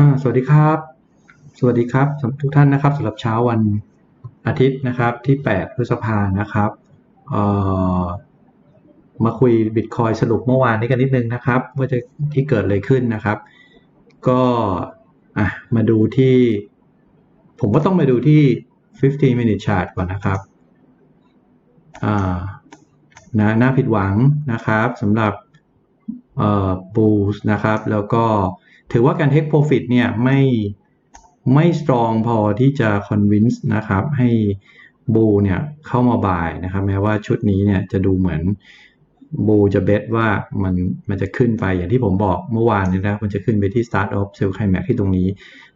อ่าสวัสดีครับ สวัสดีครับสำหรับทุกท่านนะครับสำหรับเช้าวันอาทิตย์นะครับที่ 8 พฤษภานะครับเอ่อมาคุยบิตคอยสรุปเมื่อวานนี้กันนิดนึงนะครับว่าจะที่เกิดอะไรขึ้นนะครับ ก็อะมาดูที่ ผมก็ต้องมาดูที่ 15 minute chart ก่อนนะครับอ่านะน่าผิดหวังนะครับสำหรับเอ่อ bulls นะครับแล้วก็ ถือว่าการ take profit เนี่ยไม่ไม่ strong พอที่จะ convince นะครับ ให้ bull เนี่ยเข้ามาบ่ายนะครับ แม้ว่าชุดนี้เนี่ยจะดูเหมือน bull จะ bet ว่ามันมันจะขึ้นไปอย่างที่ผมบอกเมื่อวานนี้นะมันจะขึ้นไปที่ start of sell climax ที่ตรงนี้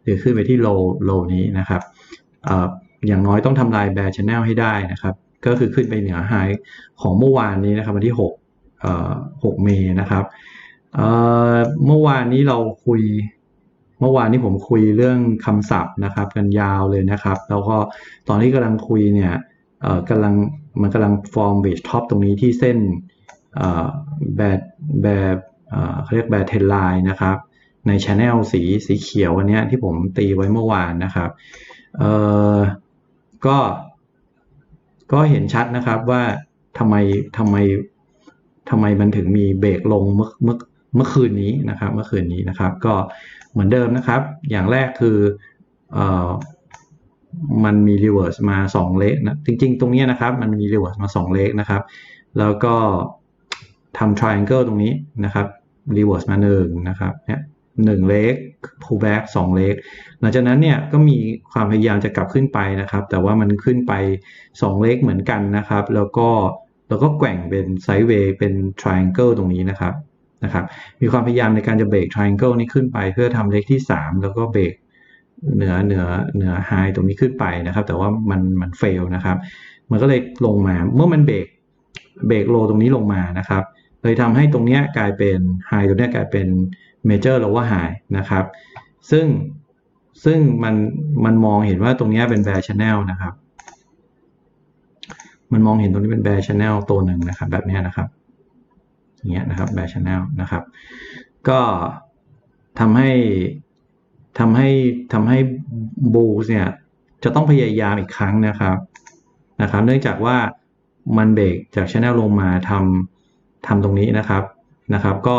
หรือขึ้นไปที่ low low นี้นะครับเอ่ออย่างน้อยต้องทำลาย bear channel ให้ได้นะครับ ก็คือขึ้นไปเหนือ high ของเมื่อวานนี้นะครับวันที่6เอ่อ6เมษนะครับ เมื่อวานนี้เราคุย เมื่อวานนี้ผมคุยเรื่องคำศัพท์นะครับ กันยาวเลยนะครับ แล้วก็ตอนที่กำลังคุยเนี่ยกำลังมันกำลังฟอร์มเวทท็อปตรงนี้ที่เส้นแบบแบบเขาเรียกแบบเทนไลน์นะครับ ในช anel สีสีเขียวอันเนี้ยที่ผมตีไว้เมื่อวานนะครับก็ก็เห็นชัดนะครับว่าทำไมทำไมทำไมมันถึงมีเบรกลงเมื่อเมื่อ เมื่อคืนนี้นะครับ เมื่อคืนนี้นะครับ ก็เหมือนเดิมนะครับ อย่างแรกคือเอ่อมันมีรีเวิร์สมา2เลกนะจริง ๆ ตรงนี้นะครับ มันมีรีเวิร์สมา2เลกนะครับ แล้วก็ทำ triangle ตรงนี้นะครับรีเวิร์สมา1นะครับเนี่ยหนึ่งเลก pullback สองเลกหลังจากนั้นเนี่ยก็มีความพยายามจะกลับขึ้นไปนะครับ แต่ว่ามันขึ้นไป 2 เลกเหมือนกันนะครับ แล้วก็แล้วก็แกว่งเป็นไซด์เวย์เป็น triangle ตรงนี้นะครับ นะครับมีความพยายามในการจะเบรก triangle นี้ขึ้นไปเพื่อทำเลขที่ 3 แล้วก็เบรกเหนือเหนือเหนือ high ตรงนี้ขึ้นไปนะครับ แต่ว่ามันมัน fail นะครับ มันก็เลยลงมาเมื่อมันเบรกเบรกโลตรงนี้ลงมานะครับเลยทำให้ตรงนี้กลายเป็น high ตรงนี้กลายเป็น major lower high นะครับ ซึ่งซึ่งมันมันมองเห็นว่าตรงนี้เป็น bear channel นะครับ มันมองเห็นตรงนี้เป็น bear channel ตัวหนึ่งนะครับ แบบนี้นะครับ เงี้ยนะครับ bear channel นะครับ ก็ทำให้ทำให้ทำให้ bulls เนี่ยจะต้องพยายามอีกครั้งนะครับนะครับ เนื่องจากว่ามันเบรกจาก channel ลงมาทำทำตรงนี้นะครับนะครับ ก็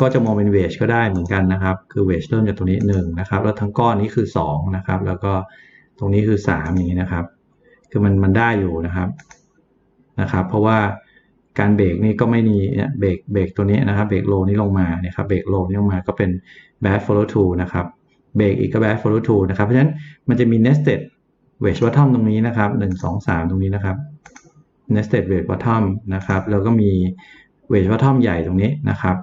ก็จะมองเป็นเวชก็ได้เหมือนกันนะครับ คือเวชเริ่มจากตรงนี้1นะครับ แล้วทั้งก้อนนี้คือ2นะครับ แล้วก็ตรงนี้คือ3อย่างนี้นะครับ คือมันมันได้อยู่นะครับนะครับ เพราะว่า การเบรกนี่ก็ไม่มีเบรกเบรกตัวนี้นะครับเบรกโลนี้ลงมาเนี่ยครับเบรกโลนี้ลงมาก็เป็น bad follow through นะครับเบรกอีกก็ bad follow through นะครับเพราะฉะนั้นมันจะมี nested wedge bottom ตรงนี้นะครับ1 2 3 ตรงนี้นะครับ nested wedge bottom นะครับแล้วก็มี wedge bottom ใหญ่ตรงนี้นะครับ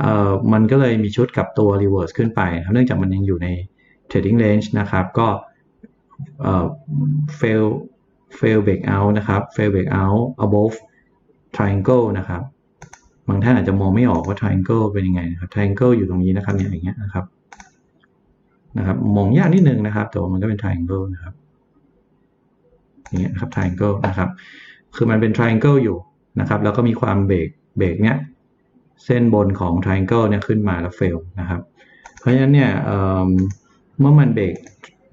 เอ่อมันก็เลยมีชุดกับตัว reverse ขึ้นไปเนื่องจากมันยังอยู่ใน trading range นะครับก็เอ่อ fail fail break out นะครับ fail break out above triangle นะครับ บางท่านอาจจะมองไม่ออกว่า triangle เป็นยังไงนะครับ triangle อยู่ตรงนี้นะครับเนี่ยอย่างเงี้ยนะครับนะครับ มองยากนิดนึงนะครับแต่ว่ามันก็เป็น triangle นะครับอย่างเงี้ยครับ triangle นะครับ คือมันเป็น triangle อยู่นะครับ แล้วก็มีความเบรกเบรกเนี้ยเส้นบนของ triangle เนี่ยขึ้นมาแล้ว fail นะครับ เพราะฉะนั้นเนี่ยเเมื่อมันเบรก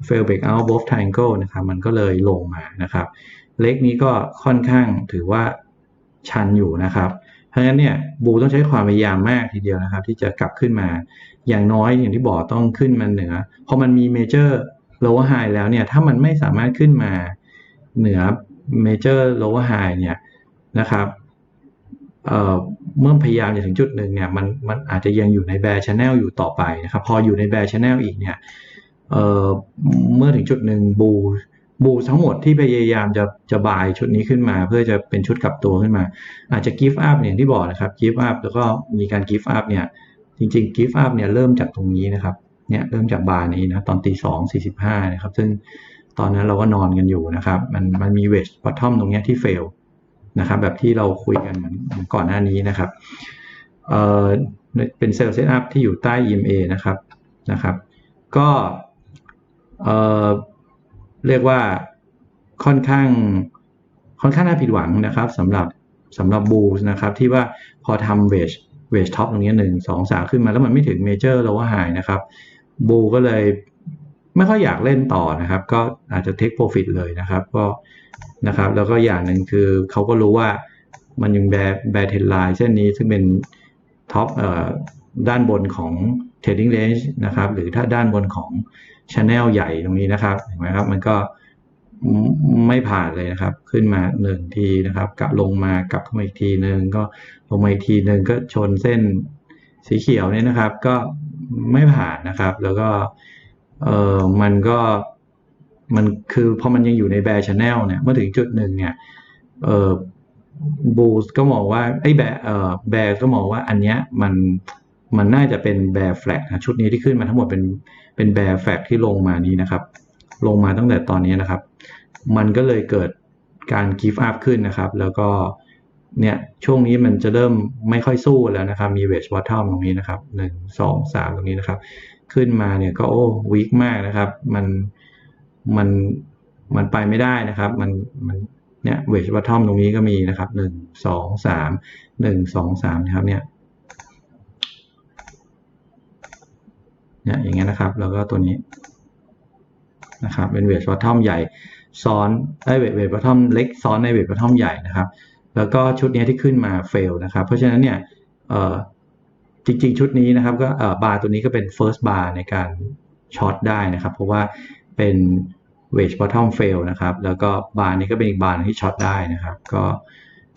fail break out both triangle นะครับ มันก็เลยลงมานะครับ เล็กนี้ก็ค่อนข้างถือว่า ชันอยู่นะครับ เพราะฉะนั้นเนี่ยบูต้องใช้ความพยายามมากทีเดียวนะครับ ที่จะกลับขึ้นมา อย่างน้อยอย่างที่บอกต้องขึ้นมาเหนือพอมันมี major lower high แล้วเนี่ยถ้ามันไม่สามารถขึ้นมาเหนือ major lower high เนี่ยนะครับเเมื่อพยายามจะถึงจุดหนึ่งเนี่ยมันมันอาจจะยังอยู่ใน bear channel อยู่ต่อไปนะครับ พออยู่ใน bear channel อีกเนี่ยเเมื่อถึงจุดหนึ่งบู บูทั้งหมดที่พยายามจะจะบายชุดนี้ขึ้นมา เพื่อจะเป็นชุดกลับตัวขึ้นมา อาจจะ give up เนี่ยที่บอกนะครับ give up แล้วก็มีการ give up เนี่ยจริงๆ give up เนี่ยเริ่มจากตรงนี้นะครับเนี่ยเริ่มจากบาร์นี้นะตอนตีสองสี่สิบห้านะครับ ซึ่งตอนนั้นเราก็นอนกันอยู่นะครับ มันมันมี wedge bottom ตรงนี้ที่ fail นะครับ แบบที่เราคุยกันเหมือนก่อนหน้านี้นะครับเอ่อเป็นเซลล์เซตอัพที่อยู่ใต้ EMA นะครับนะครับ ก็เอ่อ เรียกว่าค่อนข้างค่อนข้างน่าผิดหวังนะครับสำหรับสำหรับบูสนะครับที่ว่าพอทำเวชเวชท็อปตรงนี้หนึ่งสองสามขึ้นมาแล้วมันไม่ถึงเมเจอร์ l ลว r h ไฮนะครับบูก็เลยไม่ค่อยอยากเล่นต่อนะครับ ก็อาจจะ take profit เลยนะครับ ก็นะครับแล้วก็อย่างหนึ่งคือเขาก็รู้ว่ามันยังแบแบเทนไลน์เส้นนี้ซึ่งเป็นท็อปเอ่อด้านบนของ trading range นะครับ หรือถ้าด้านบนของ channel ใหญ่ตรงนี้นะครับเห็นไหมครับมันก็ไม่ผ่านเลยนะครับ ขึ้นมาหนึ่งทีนะครับกลับลงมากลับเข้ามาอีกทีหนึ่งก็ลงมาอีกทีหนึ่งก็ชนเส้นสีเขียวเนี่ยนะครับ ก็ไม่ผ่านนะครับ แล้วก็เออมันก็มันคือพอมันยังอยู่ในแบร์ชแนลเนี่ยเมื่อถึงจุดหนึ่งเนี่ยเออบูสก็มองว่าไอ้แบร์เออแบร์ก็มองว่าอันเนี้ยมัน มันน่าจะเป็นแบร์แฟลกนะชุดนี้ที่ขึ้นมาทั้งหมดเป็นเป็นแบร์แฟลกที่ลงมานี้นะครับ ลงมาตั้งแต่ตอนนี้นะครับ มันก็เลยเกิดการกีฟอัพขึ้นนะครับ แล้วก็เนี่ยช่วงนี้มันจะเริ่มไม่ค่อยสู้แล้วนะครับ มีเวชวอททอมตรงนี้นะครับหนึ่งสองสามตรงนี้นะครับ ขึ้นมาเนี่ยก็โอ้วีคมากนะครับ มันมันมันไปไม่ได้นะครับ มันมันเนี่ยเวชวอททอมตรงนี้ก็มีนะครับหนึ่งสองสามหนึ่งสองสามนะครับเนี่ย เนี่ยอย่างเงี้ยนะครับ แล้วก็ตัวนี้นะครับเป็นเวทบอททอมใหญ่ซ้อนไอเวทเวทบอททอมเล็กซ้อนในเวทบอททอมใหญ่นะครับ แล้วก็ชุดนี้ที่ขึ้นมาเฟลนะครับ เพราะฉะนั้นเนี่ยเอ่อจริงๆ ชุดนี้นะครับก็เอ่อบาร์ตัวนี้ก็เป็น first bar ในการช็อตได้นะครับ เพราะว่าเป็นเวทบอททอมเฟลนะครับ แล้วก็บาร์นี้ก็เป็นอีกบาร์ที่ช็อตได้นะครับ ก็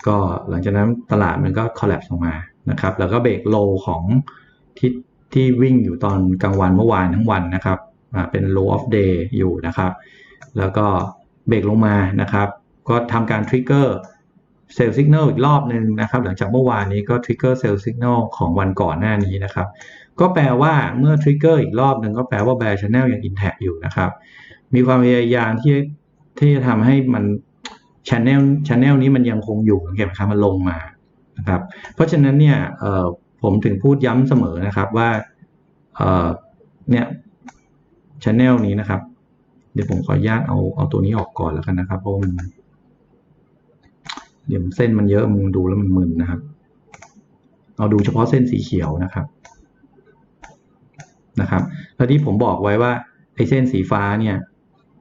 ก็หลังจากนั้นตลาดมันก็ collapse ลงมานะครับ แล้วก็เบรกโลของที่ ที่วิ่งอยู่ตอนกลางวันเมื่อวานทั้งวันนะครับเป็น low of day อยู่นะครับ แล้วก็เบรกลงมานะครับ ก็ทำการ trigger sell signal อีกรอบหนึ่งนะครับ หลังจากเมื่อวานนี้ก็ trigger sell signal ของวันก่อนหน้านี้นะครับ ก็แปลว่าเมื่อ trigger อีกรอบหนึ่งก็แปลว่า bear channel ยัง intact อยู่นะครับ มีความพยายามที่ที่จะทำให้มัน channel channel นี้มันยังคงอยู่เก็บครับมันลงมานะครับ เพราะฉะนั้นเนี่ย ผมถึงพูดย้ำเสมอนะครับว่าเนี่ยชแนลนี้นะครับ เดี๋ยวผมขออนุญาตเอาเอาตัวนี้ออกก่อนแล้วกันนะครับ เพราะมัน เดี๋ยวเส้นมันเยอะมึงดูแล้วมันมึนนะครับ เอาดูเฉพาะเส้นสีเขียวนะครับนะครับแล้วที่ผมบอกไว้ว่าไอ้เส้นสีฟ้าเนี่ย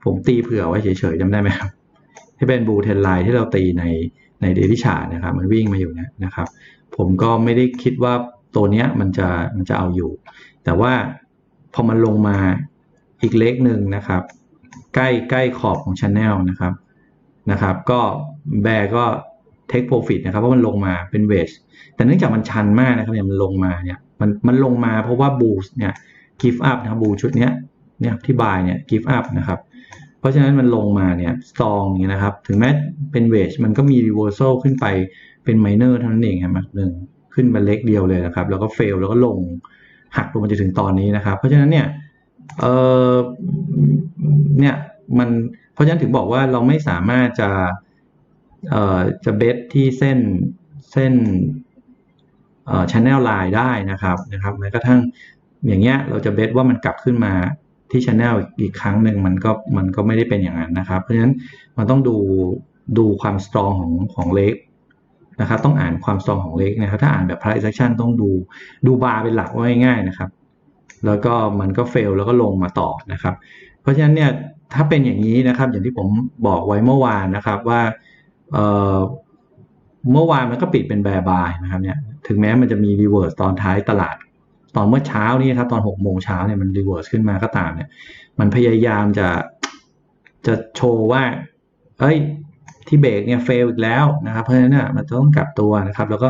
ผมตีเผื่อไว้เฉยๆจำได้ไหมครับที่เป็นบูเทนไลน์ที่เราตีในในเดลิชาร์นะครับ มันวิ่งมาอยู่เนี่ยนะครับ ผมก็ไม่ได้คิดว่าตัวเนี้ยมันจะมันจะเอาอยู่ แต่ว่าพอมันลงมาอีกเล็กหนึ่งนะครับ ใกล้ใกล้ขอบของช n แนลนะครับนะครับ ก็แบร์ก็เทคโปรฟิตนะครับเพราะมันลงมาเป็นเวชแต่เนื่องจากมันชันมากนะครับเนี่ยมันลงมาเนี่ยมันมันลงมาเพราะว่าบูสเนี่ยกิฟต์อัพนะครับบูชุดเนี้ยเนี่ยที่บายเนี่ยกิฟต์อัพนะครับ เพราะฉะนั้นมันลงมาเนี่ยสตองเนี่ยนะครับ ถึงแม้เป็นเวชมันก็มีรีเวอร์ซลขึ้นไปเป็นไมเนอร์เท่านั้นเองครับหนึ่งขึ้นมาเล็กเดียวเลยนะครับ แล้วก็เฟลแล้วก็ลงหักลงมาจนถึงตอนนี้นะครับ เพราะฉะนั้นเนี่ยเออเนี่ยมันเพราะฉะนั้นถึงบอกว่าเราไม่สามารถจะเอ่อจะเบสที่เส้นเส้นเอ่อชแนลไลน์ได้นะครับนะครับแม้กระทั่งอย่างเงี้ยเราจะเบสว่ามันกลับขึ้นมา ที่ชแนลอีกครั้งหนึ่งมันก็มันก็ไม่ได้เป็นอย่างนั้นนะครับ เพราะฉะนั้นมันต้องดูดูความสตรองของของเล็กนะครับต้องอ่านความสตรองของเล็กนะครับถ้าอ่านแบบ price action ต้องดูดูบาร์เป็นหลักว่าง่ายๆนะครับ แล้วก็มันก็เฟลแล้วก็ลงมาต่อนะครับ เพราะฉะนั้นเนี่ยถ้าเป็นอย่างนี้นะครับอย่างที่ผมบอกไว้เมื่อวานนะครับว่าเเมื่อวานมันก็ปิดเป็นแบร์บายนะครับเนี่ยถึงแม้มันจะมีรีเวิร์สตอนท้ายตลาด ตอนเมื่อเช้านี้ครับตอน6โมงเช้าเนี่ยมันรีเวิร์สขึ้นมาก็ตามเนี่ย มันพยายามจะจะโชว์ว่า เอ้ย ที่เบรกเนี่ยเฟลอีกแล้วนะครับ เพราะฉะนั้นเนี่ยมันต้องกลับตัวนะครับ แล้วก็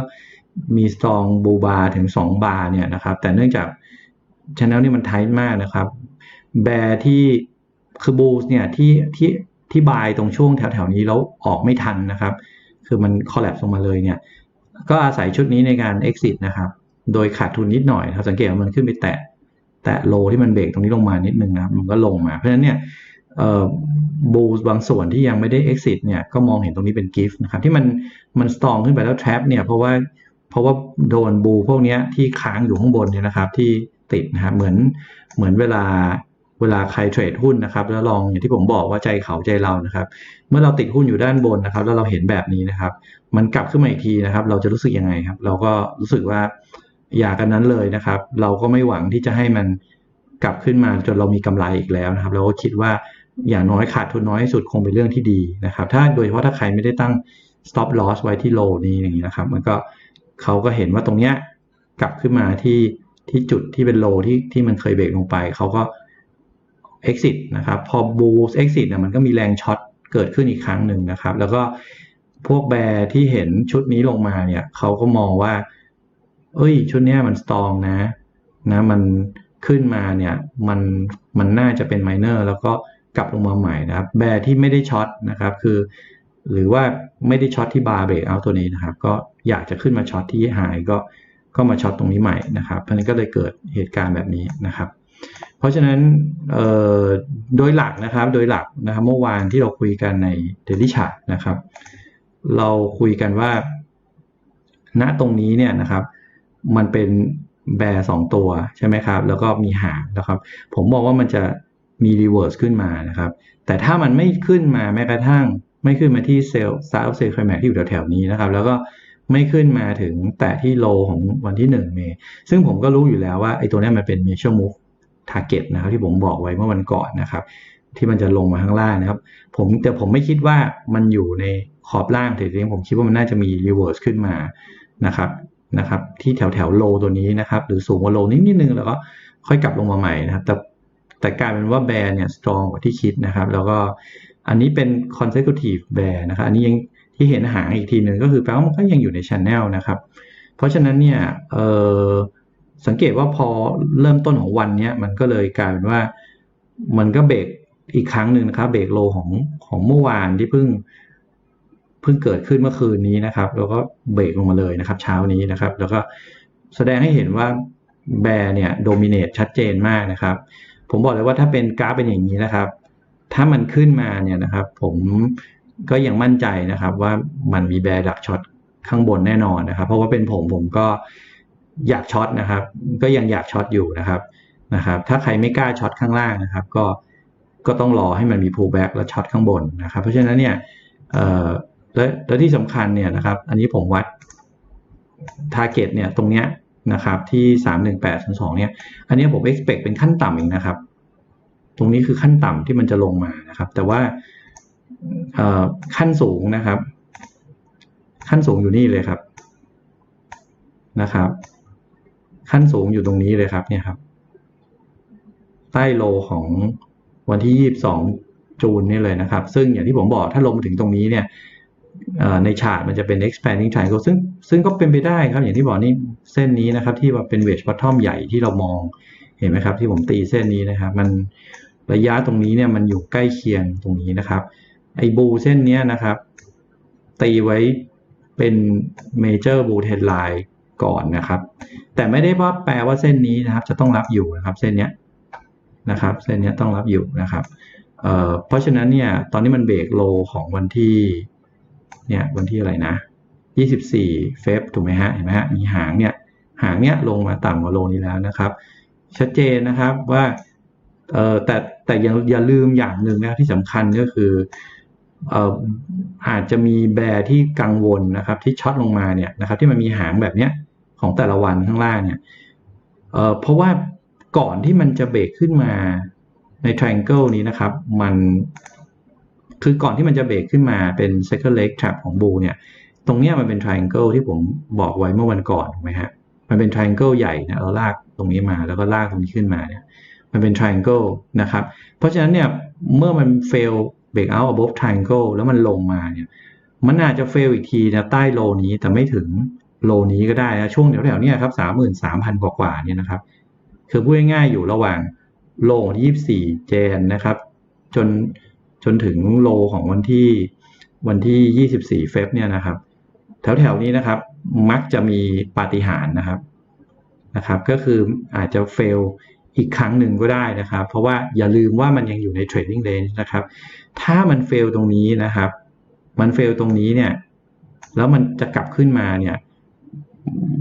มีสตองบูบาถึง 2 บาร์เนี่ยนะครับ แต่เนื่องจากชแนลนี่มันไทต์มากนะครับ แบร์ที่คือบูสเนี่ยที่ที่ที่บายตรงช่วงแถวๆนี้แล้วออกไม่ทันนะครับ คือมันคอลลปลงมาเลยเนี่ย ก็อาศัยชุดนี้ในการ exit นะครับ โดยขาดทุนนิดหน่อยครับสังเกตว่ามันขึ้นไปแตะแตะโลที่มันเบรกตรงนี้ลงมานิดนึงนะครับมันก็ลงมา เพราะฉะนั้นเนี่ยบูสบางส่วนที่ยังไม่ได้ exit เนี่ยก็มองเห็นตรงนี้เป็นกิฟต์นะครับที่มันมันสตองขึ้นไปแล้ว trap เนี่ยเพราะว่าเพราะว่าโดนบูพวกนี้ที่ค้างอยู่ข้างบนเนี่ยนะครับที่ติดนะครับเหมือนเหมือนเวลาเวลาใครเทรดหุ้นนะครับ แล้วลองอย่างที่ผมบอกว่าใจเขาใจเรานะครับ เมื่อเราติดหุ้นอยู่ด้านบนนะครับ แล้วเราเห็นแบบนี้นะครับ มันกลับขึ้นมาอีกทีนะครับ เราจะรู้สึกยังไงครับ เราก็รู้สึกว่า อย่ากันนั้นเลยนะครับ เราก็ไม่หวังที่จะให้มันกลับขึ้นมาจนเรามีกำไรอีกแล้วนะครับ เราก็คิดว่าอย่างน้อยขาดทุนน้อยที่สุดคงเป็นเรื่องที่ดีนะครับ ถ้าโดยเฉพาะถ้าใครไม่ได้ตั้ง stop loss ไว้ที่ low นี้อย่างนี้นะครับ มันก็เขาก็เห็นว่าตรงเนี้ยกลับขึ้นมาที่ที่จุดที่เป็น low ที่ที่มันเคยเบรกลงไป เขาก็ exit นะครับ พอ bulls exit นี่ยมันก็มีแรงช็อตเกิดขึ้นอีกครั้งหนึ่งนะครับ แล้วก็พวกแบร์ที่เห็นชุดนี้ลงมาเนี่ยเขาก็มองว่า เอ้ย ชุดนี้มัน strong นะ นะมันขึ้นมาเนี่ยมันมันน่าจะเป็นไมเนอร์แล้วก็กลับลงมาใหม่นะครับ แบร์ที่ไม่ได้ช็อตนะครับ คือ หรือว่าไม่ได้ช็อตที่บาร์เบรกเอาตัวนี้นะครับ ก็อยากจะขึ้นมาช็อตที่ไฮก็ก็มาช็อตตรงนี้ใหม่นะครับ เพราะนั้นก็เลยเกิดเหตุการณ์แบบนี้นะครับ เพราะฉะนั้นโดยหลักนะครับ โดยหลักนะครับเมื่อวานที่เราคุยกันในเดลิชาร์นะครับ เราคุยกันว่า ณตรงนี้เนี่ยนะครับ มันเป็นแบร์สองตัวใช่ไหมครับ แล้วก็มีหางนะครับ ผมบอกว่ามันจะมีรีเวิร์สขึ้นมานะครับ แต่ถ้ามันไม่ขึ้นมาแม้กระทั่ง ไม่ขึ้นมาที่เซลล์ซาร์เซลล์ไคลแม็กที่อยู่แถวๆนี้นะครับ แล้วก็ไม่ขึ้นมาถึงแต่ที่โลของวันที่ 1 เมย์ซึ่งผมก็รู้อยู่แล้วว่าไอ้ตัวนี้มันเป็น major move target นะครับ ที่ผมบอกไว้เมื่อวันก่อนนะครับ ที่มันจะลงมาข้างล่างนะครับ ผมแต่ผมไม่คิดว่ามันอยู่ในขอบล่างเฉยๆผมคิดว่ามันน่าจะมี reverse ขึ้นมานะครับ นะครับที่แถวแถวโลตัวนี้นะครับหรือสูงกว่าโลนิดนิดนึงแล้วก็ค่อยกลับลงมาใหม่นะครับ แต่แต่กลายเป็นว่าแบร์เนี่ย strong กว่าที่คิดนะครับ แล้วก็อันนี้เป็น consecutive bear นะครับอันนี้ยังที่เห็นหางอีกทีหนึ่งก็คือแปลว่ามันก็ยังอยู่ใน channel นะครับ เพราะฉะนั้นเนี่ยเออสังเกตว่าพอเริ่มต้นของวันนี้มันก็เลยกลายเป็นว่ามันก็เบรกอีกครั้งหนึ่งนะครับเบรกโลของของเมื่อวานที่เพิ่ง พิ่งเกิดขึ้นเมื่อคืนนี้นะครับ แล้วก็เบรกลงมาเลยนะครับ เช้านี้นะครับ แล้วก็แสดงให้เห็นว่าแบร์เนี่ยโดมิเนตชัดเจนมากนะครับ ผมบอกเลยว่าถ้าเป็นกราฟเป็นอย่างนี้นะครับ ถ้ามันขึ้นมาเนี่ยนะครับ ผมก็ยังมั่นใจนะครับ ว่ามันมีแบร์ดักช็อตข้างบนแน่นอนนะครับ เพราะว่าเป็นผมผมก็อยากช็อตนะครับ ก็ยังอยากช็อตอยู่นะครับนะครับ ถ้าใครไม่กล้าช็อตข้างล่างนะครับ ก็ก็ต้องรอให้มันมี pullback แล้วช็อตข้างบนนะครับ เพราะฉะนั้นเนี่ย และและที่สำคัญเนี่ยนะครับ อันนี้ผมวัด target เนี่ยตรงเนี้ยนะครับที่ 318.2เนี่ย อันนี้ผม expect เป็นขั้นต่ำเอีกนะครับ ตรงนี้คือขั้นต่ำที่มันจะลงมานะครับ แต่ว่าขั้นสูงนะครับ ขั้นสูงอยู่นี่เลยครับนะครับ ขั้นสูงอยู่ตรงนี้เลยครับเนี่ยครับ ใต้โลของวันที่ 22 จูนนี่เลยนะครับ ซึ่งอย่างที่ผมบอกถ้าลงมาถึงตรงนี้เนี่ย ในชาร์ตมันจะเป็น expanding triangle ซึ่งซึ่งก็เป็นไปได้ครับ อย่างที่บอกนี่เส้นนี้นะครับ ที่ว่าเป็น wedge bottom ใหญ่ที่เรามองเห็นไหมครับ ที่ผมตีเส้นนี้นะครับ มันระยะตรงนี้เนี่ยมันอยู่ใกล้เคียงตรงนี้นะครับ ไอ้บูเส้นนี้นะครับ ตีไว้เป็น major bull trend line ก่อนนะครับ แต่ไม่ได้ว่าแปลว่าเส้นนี้นะครับ จะต้องรับอยู่นะครับ เส้นนี้นะครับ เส้นนี้ต้องรับอยู่นะครับเเพราะฉะนั้นเนี่ยตอนนี้มันเบรกโลของวันที่ เนี่ยวันที่อะไรนะ 24 เฟบถูกไหมฮะเห็นไหมฮะมีหางเนี่ยหางเนี่ยลงมาต่ำกว่าโลนี้แล้วนะครับ ชัดเจนนะครับว่าเอ่อแต่แต่ยังอย่าลืมอย่างหนึ่งนะที่สำคัญก็คือเอ่ออาจจะมีแบร์ที่กังวลนะครับที่ช็อตลงมาเนี่ยนะครับที่มันมีหางแบบเนี้ยของแต่ละวันข้างล่างเนี่ยเอ่อเพราะว่าก่อนที่มันจะเบรกขึ้นมาใน triangle นี้นะครับ มัน คือก่อนที่มันจะเบรกขึ้นมาเป็น second leg trap ของบูเนี่ย ตรงเนี้ยมันเป็น triangle ที่ผมบอกไว้เมื่อวันก่อนถูกไหมฮะ มันเป็น triangle ใหญ่นะเราลากตรงนี้มาแล้วก็ลากตรงนี้ขึ้นมาเนี่ย มันเป็น triangle นะครับ เพราะฉะนั้นเนี่ยเมื่อมัน fail break out above triangle แล้วมันลงมาเนี่ย มันอาจจะ fail อีกทีนะใต้โลนี้แต่ไม่ถึงโลนี้ก็ได้นะช่วงแถวๆนี้ครับสามหมื่นสามพันกว่าๆเนี่ยนะครับ คือพูดง่ายๆอยู่ระหว่างโลที่ยี่สี่เจนนะครับ จน จนถึงโลของวันที่วันที่ 24 เฟบเนี่ยนะครับ แถวๆนี้นะครับ มักจะมีปาฏิหาริย์นะครับนะครับ ก็คืออาจจะเฟลอีกครั้งหนึ่งก็ได้นะครับ เพราะว่าอย่าลืมว่ามันยังอยู่ในเทรดดิ้งเ n นนะครับ ถ้ามันเฟลตรงนี้นะครับ มันเฟลตรงนี้เนี่ย แล้วมันจะกลับขึ้นมาเนี่ย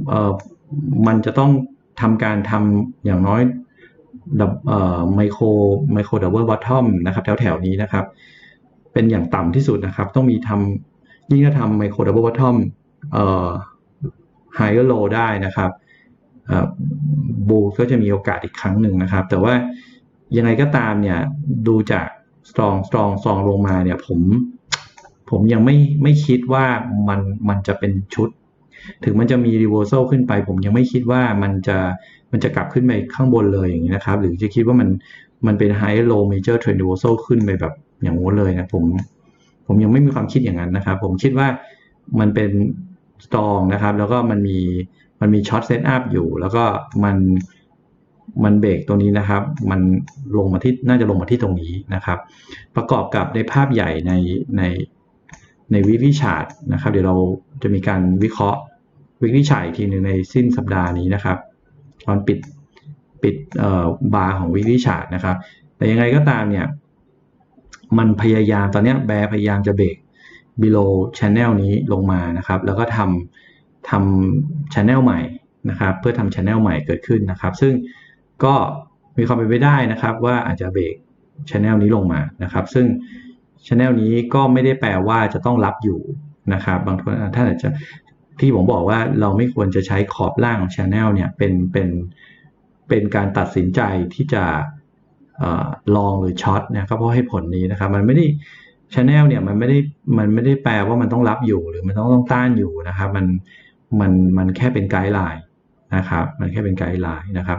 เออมันจะต้องทำการทำอย่างน้อย ไมโครไมโครดับเบิลบอททอมนะครับแถวแถวนี้นะครับ เป็นอย่างต่ำที่สุดนะครับ ต้องมีทำยิ่งถ้าทำไมโครดับเบิลบอททอมเอ่อไฮเออร์โลได้นะครับบูก็จะมีโอกาสอีกครั้งหนึ่งนะครับ แต่ว่ายังไงก็ตามเนี่ยดูจากสตรองสตรองซองลงมาเนี่ยผมผมยังไม่ไม่คิดว่ามันมันจะเป็นชุด ถึงมันจะมีรีเวอร์ซลขึ้นไป ผมยังไม่คิดว่ามันจะมันจะกลับขึ้นไปข้างบนเลยอย่างนี้นะครับ หรือจะคิดว่ามันมันเป็นไฮโลเมเจอร์เทรนด์รีเวอร์ซลขึ้นไปแบบอย่างงู้นเลยนะผมผมยังไม่มีความคิดอย่างนั้นนะครับ ผมคิดว่ามันเป็นสตรองนะครับ แล้วก็มันมีมันมีช็อตเซตอัพอยู่ แล้วก็มันมันเบรกตัวนี้นะครับ มันลงมาที่น่าจะลงมาที่ตรงนี้นะครับ ประกอบกับในภาพใหญ่ในในในวิวิชาร์ตนะครับ เดี๋ยวเราจะมีการวิเคราะห์ วิวิชัยทีหนึ่งในสิ้นสัปดาห์นี้นะครับ ตอนปิดปิดบาร์ของวิวิชาร์ตนะครับ แต่ยังไงก็ตามเนี่ยมันพยายามตอนนี้แบร์พยายามจะเบรก below channel นี้ลงมานะครับ แล้วก็ทำทำ channel ใหม่นะครับ เพื่อทำ channel ใหม่เกิดขึ้นนะครับ ซึ่งก็มีความเป็นไปได้นะครับ ว่าอาจจะเบรก channel นี้ลงมานะครับ ซึ่ง channel นี้ก็ไม่ได้แปลว่าจะต้องรับอยู่นะครับ บางท่านท่านอาจจะ ที่ผมบอกว่าเราไม่ควรจะใช้ขอบล่างของ channel เนี่ยเป็นเป็นเป็นการตัดสินใจที่จะลองหรือช็อตเนี่ยก็เพราะให้ผลนี้นะครับ มันไม่ได้ชแนลเนี่ยมันไม่ได้มันไม่ได้แปลว่ามันต้องรับอยู่หรือมันต้องต้องต้านอยู่นะครับ มันมันมันแค่เป็นไกด์ไลน์นะครับ มันแค่เป็นไกด์ไลน์นะครับ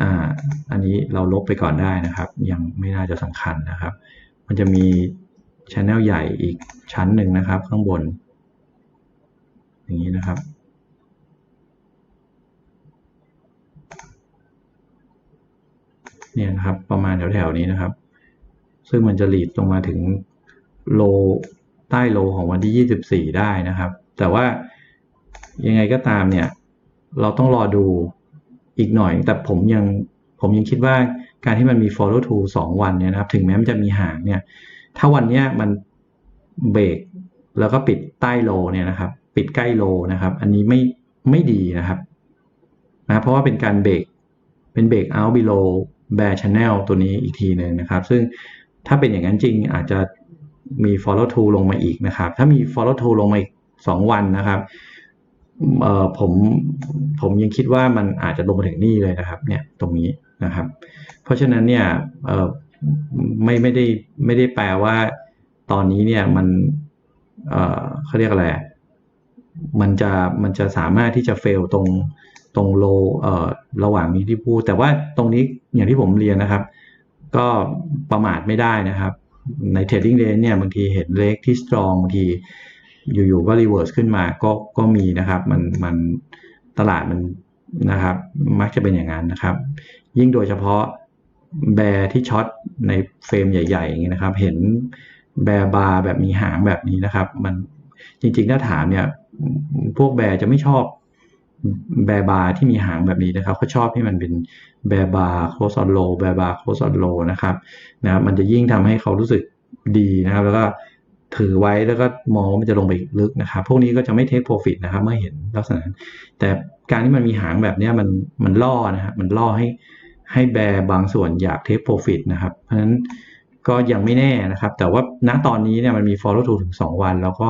อ่าอันนี้เราลบไปก่อนได้นะครับ ยังไม่น่าจะสำคัญนะครับ มันจะมีชแนลใหญ่อีกชั้นหนึ่งนะครับ ข้างบน อย่างนี้นะครับ เนี่ยนะครับประมาณแถวๆนี้นะครับ ซึ่งมันจะหลีดลงมาถึงโลใต้โลของวันที่ 24 ได้นะครับ แต่ว่ายังไงก็ตามเนี่ย เราต้องรอดูอีกหน่อย แต่ผมยังผมยังคิดว่าการที่มันมี follow to 2 วันเนี่ยนะครับ ถึงแม้มันจะมีห่างเนี่ย ถ้าวันเนี้ยมันเบรกแล้วก็ปิดใต้โลเนี่ยนะครับ ปิดใกล้โลนะครับ อันนี้ไม่ไม่ดีนะครับนะเพราะว่าเป็นการเบรกเป็นเบรก out below แบร์ชแนลตัวนี้อีกทีหนึ่งนะครับ ซึ่งถ้าเป็นอย่างนั้นจริงอาจจะมี follow to ลงมาอีกนะครับ ถ้ามี follow to ลงมาอีกสองวันนะครับเอ่อผมผมยังคิดว่ามันอาจจะลงมาถึงนี่เลยนะครับ เนี่ยตรงนี้นะครับ เพราะฉะนั้นเนี่ยเอ่อไม่ไม่ได้ไม่ได้แปลว่าตอนนี้เนี่ยมันเอ่อเขาเรียกอะไร มันจะมันจะสามารถที่จะเฟลตรงตรงโลเอ่อระหว่างนี้ที่พูด แต่ว่าตรงนี้อย่างที่ผมเรียนนะครับ ก็ประมาทไม่ได้นะครับ ในเทรดดิ้งเรนเนี่ยบางทีเห็นเลขที่สตรองบางทีอยู่ๆก็รีเวิร์สขึ้นมาก็ก็มีนะครับ มันมันตลาดมันนะครับ มักจะเป็นอย่างนั้นนะครับ ยิ่งโดยเฉพาะแบร์ที่ช็อตในเฟรมใหญ่ๆอย่างนี้นะครับ เห็นแบร์บาร์แบบมีหางแบบนี้นะครับ มัน จริงๆ ถ้าถามเนี่ย พวกแบร์จะไม่ชอบแบร์บาร์ที่มีหางแบบนี้นะครับเขาชอบให้มันเป็นแบร์บาร์โคสออนโลแบร์บาร์โคสออนโลนะครับนะบมันจะยิ่งทำให้เขารู้สึกดีนะครับ แล้วก็ถือไว้แล้วก็มองว่ามันจะลงไปลึกนะครับ พวกนี้ก็จะไม่เทคโปรฟิตนะครับ เมื่อเห็นลักษณะแต่การที่มันมีหางแบบนี้มันมันล่อนะครับมันล่อให้ให้แบร์บางส่วนอยากเทคโปรฟิตนะครับ เพราะฉะนั้นก็ยังไม่แน่นะครับ แต่ว่าณตอนนี้เนี่ยมันมี follow through ถึง 2 วัน แล้วก็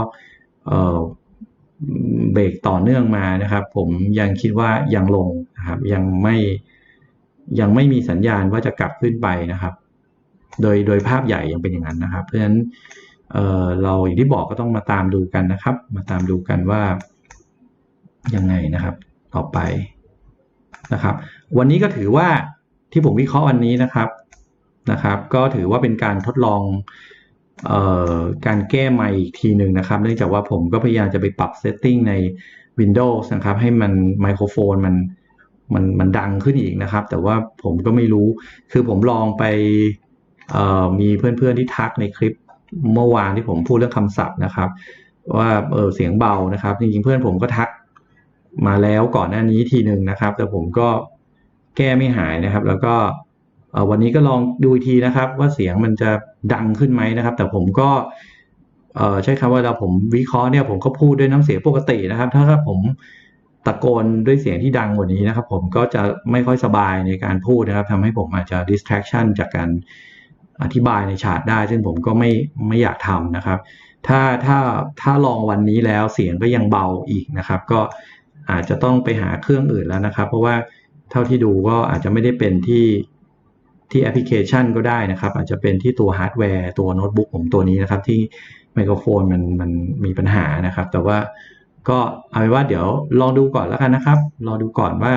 เบรกต่อเนื่องมานะครับ ผมยังคิดว่ายังลงนะครับ ยังไม่ยังไม่มีสัญญาณว่าจะกลับขึ้นไปนะครับ โดยโดยภาพใหญ่ยังเป็นอย่างนั้นนะครับ เพราะฉะนั้นเเราอย่างที่บอกก็ต้องมาตามดูกันนะครับ มาตามดูกันว่ายังไงนะครับ ต่อไปนะครับ วันนี้ก็ถือว่าที่ผมวิเคราะห์วันนี้นะครับนะครับ ก็ถือว่าเป็นการทดลอง การแก้ไมค์อีกทีหนึ่งนะครับ เนื่องจากว่าผมก็พยายามจะไปปรับเซตติ้งใน Windows นะครับ ให้มันไมโครโฟนมันมันมันดังขึ้นอีกนะครับ แต่ว่าผมก็ไม่รู้คือผมลองไปมีเพื่อนๆที่ทักในคลิปเมื่อวานที่ผมพูดเรื่องคำศัพท์นะครับ ว่าเออเสียงเบานะครับ จริงๆเพื่อนผมก็ทักมาแล้วก่อนหน้านี้ทีหนึ่งนะครับ แต่ผมก็แก้ไม่หายนะครับ แล้วก็ วันนี้ก็ลองดูอีกทีนะครับ ว่าเสียงมันจะดังขึ้นไหมนะครับ แต่ผมก็ใช้คำว่าเราผมวิเคราะห์เนี่ยผมก็พูดด้วยน้ำเสียงปกตินะครับ ถ้าผมตะโกนด้วยเสียงที่ดังกว่านี้นะครับ ผมก็จะไม่ค่อยสบายในการพูดนะครับทำให้ผมอาจจะ distraction จากการอธิบายในฉากได้ ซึ่งผมก็ไม่ไม่อยากทำนะครับ ถ้าถ้าถ้าลองวันนี้แล้วเสียงก็ยังเบาอีกนะครับ ก็อาจจะต้องไปหาเครื่องอื่นแล้วนะครับ เพราะว่าเท่าที่ดูก็อาจจะไม่ได้เป็นที่ ที่แอปพลิเคชันก็ได้นะครับ อาจจะเป็นที่ตัวฮาร์ดแวร์ตัวโน้ตบุ๊กผมตัวนี้นะครับ ที่ไมโครโฟนมันมันมีปัญหานะครับ แต่ว่าก็เอาเป็นว่าเดี๋ยวลองดูก่อนแล้วกันนะครับรอดูก่อนว่า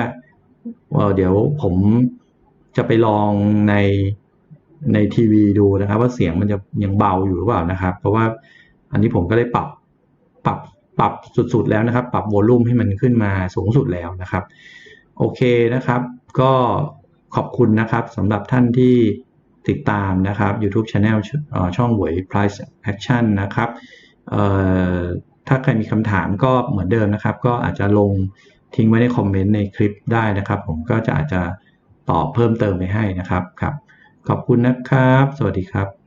เอ่อเดี๋ยวผมจะไปลองในในทีวีดูนะครับ ว่าเสียงมันจะยังเบาอยู่หรือเปล่านะครับ เพราะว่าอันนี้ผมก็ได้ปรับปรับปรับสุดๆแล้วนะครับ ปรับโวลูมให้มันขึ้นมาสูงสุดแล้วนะครับ โอเคนะครับ ก็ ขอบคุณนะครับสำหรับท่านที่ติดตามนะครับ YouTube Channel ช่องหวย Price Action นะครับถ้าใครมีคำถามก็เหมือนเดิมนะครับ ก็อาจจะลงทิ้งไว้ในคอมเมนต์ในคลิปได้นะครับ ผมก็จะอาจจะตอบเพิ่มเติมไปให้นะครับครับ ขอบคุณนะครับ สวัสดีครับ